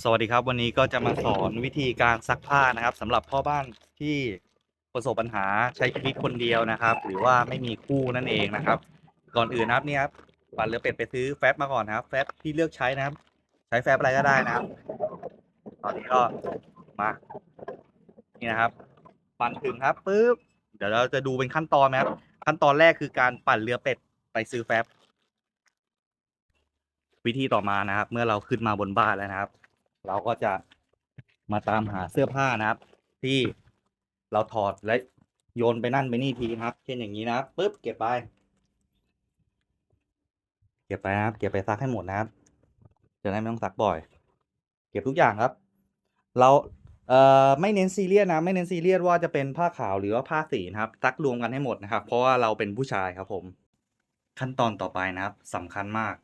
สวัสดีครับวันนี้ก็จะมาสอนวิธีการซักผ้านะครับสำหรับพ่อบ้านที่ประสบปัญหาใช้ชีวิตคนเดียวนะครับ หรือว่าไม่มีคู่นั่นเองนะครับ ก่อนอื่นนะครับนี่ครับปั่นเรือเป็ดไปซื้อแฟบมาก่อนนะครับ แฟบที่เลือกใช้นะครับ ใช้แฟบอะไรก็ได้นะครับ ตอนนี้ก็มานี่นะครับ ปั่นถึงครับปุ๊บเดี๋ยวเราจะดูเป็นขั้นตอนนะครับ ขั้นตอนแรกคือการปั่นเรือเป็ดไปซื้อแฟบวิธีต่อมานะครับ เมื่อเราขึ้นมาบนบ้านแล้วนะครับ เราก็จะมาตามหาเสื้อผ้านะครับ ที่เราถอดและโยนไปนั่นไปนี่ทีนะครับ เช่นอย่างนี้นะครับปุ๊บเก็บไป เก็บไปนะครับ เก็บไปซักให้หมดนะครับจะได้ไม่ต้องซักบ่อย เก็บทุกอย่างครับ เราเอ่อไม่เน้นซีเรียสนะ ไม่เน้นซีเรียสว่าจะเป็นผ้าขาวหรือว่าผ้าสีนะครับซักรวมกันให้หมดนะครับ เพราะว่าเราเป็นผู้ชายครับผม ขั้นตอนต่อไปนะครับสำคัญมาก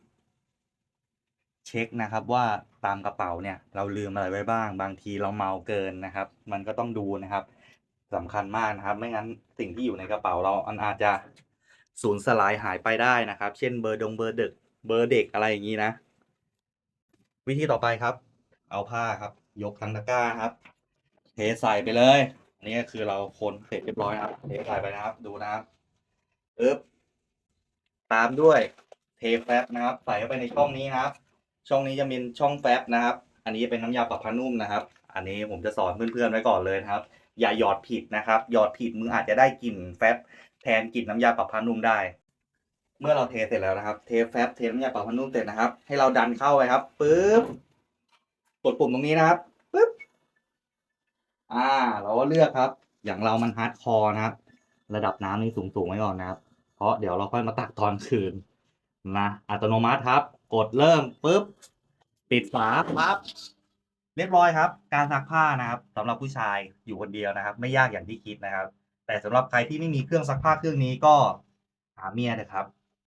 เช็คนะครับว่าตามกระเป๋าเนี่ยเราลืมอะไรไว้บ้าง บางทีเราเมาเกินนะครับ มันก็ต้องดูนะครับสำคัญมากนะครับ ไม่งั้นสิ่งที่อยู่ในกระเป๋าเรามันอาจจะสูญสลายหายไปได้นะครับ เช่นเบอร์ดงเบอร์เด็กเบอร์เด็กอะไรอย่างนี้นะ วิธีต่อไปครับ เอาผ้าครับ ยกทั้งตะกร้าครับ เทใส่ไปเลยอันนี้ก็คือเราคนเสร็จเรียบร้อยครับเทใส่ไปนะครับ ดูนะครับปึ๊บตามด้วยเทแฟบนะครับ ใส่เข้าไปในช่องนี้นะครับ ช่องนี้จะเป็นช่องแฟบนะครับ อันนี้เป็นน้ำยาปรับผ้านุ่มนะครับ อันนี้ผมจะสอนเพื่อนๆไว้ก่อนเลยนะครับ อย่าหยอดผิดนะครับ หยอดผิดมืออาจจะได้กลิ่นแฟบแทนกลิ่นน้ำยาปรับผ้านุ่มได้ เมื่อเราเทเสร็จแล้วนะครับ เทแฟบเทน้ำยาปรับผ้านุ่มเสร็จนะครับ ให้เราดันเข้าไปครับปึ๊บกดปุ่มตรงนี้นะครับปึ๊บอ่า เราก็เลือกครับ อย่างเรามันฮาร์ดคอร์นะครับ ระดับน้ำนี่สูงๆไว้ก่อนนะครับ เพราะเดี๋ยวเราค่อยมาตักตอนคืนนะอัตโนมัติครับ กดเริ่มปุ๊บปิดฝาปั๊บเรียบร้อยครับ การซักผ้านะครับสำหรับผู้ชายอยู่คนเดียวนะครับ ไม่ยากอย่างที่คิดนะครับ แต่สำหรับใครที่ไม่มีเครื่องซักผ้าเครื่องนี้ก็หาเมียนะครับ